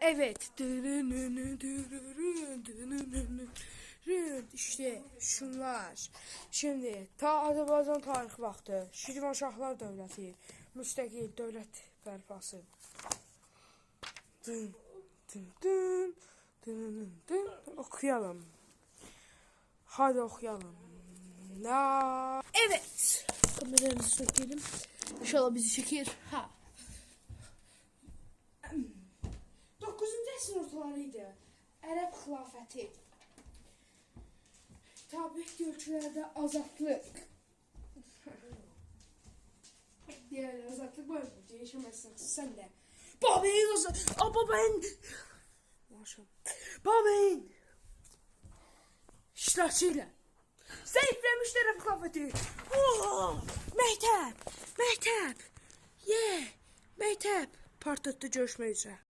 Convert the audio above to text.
Evet. İşte şunlar. Şimdi ta Azərbaycan tarix vaxtı Şirvanşahlar dövləti müstəqil dövlət bərpası. Dın, dın, dın, dın, dın. Okuyalım. Hadi okuyalım. La. Evet. Kameramızı sökelim. İnşallah bizi çeker. Ha. Əsrin ortalarıydı. Ərəb xilafəti. Tabih ölkələrdə azadlıq. Diğer azadlık var mı? Değişemezsin sen de. Babayın azad... Aa babayın... Maşallah. Babayın... İştirakçıyla. Zayıflamışlar Ərəb xilafəti. Məktəb! Məktəb! Yeah! Məktəb! Partlatdı görüşmək üzrə.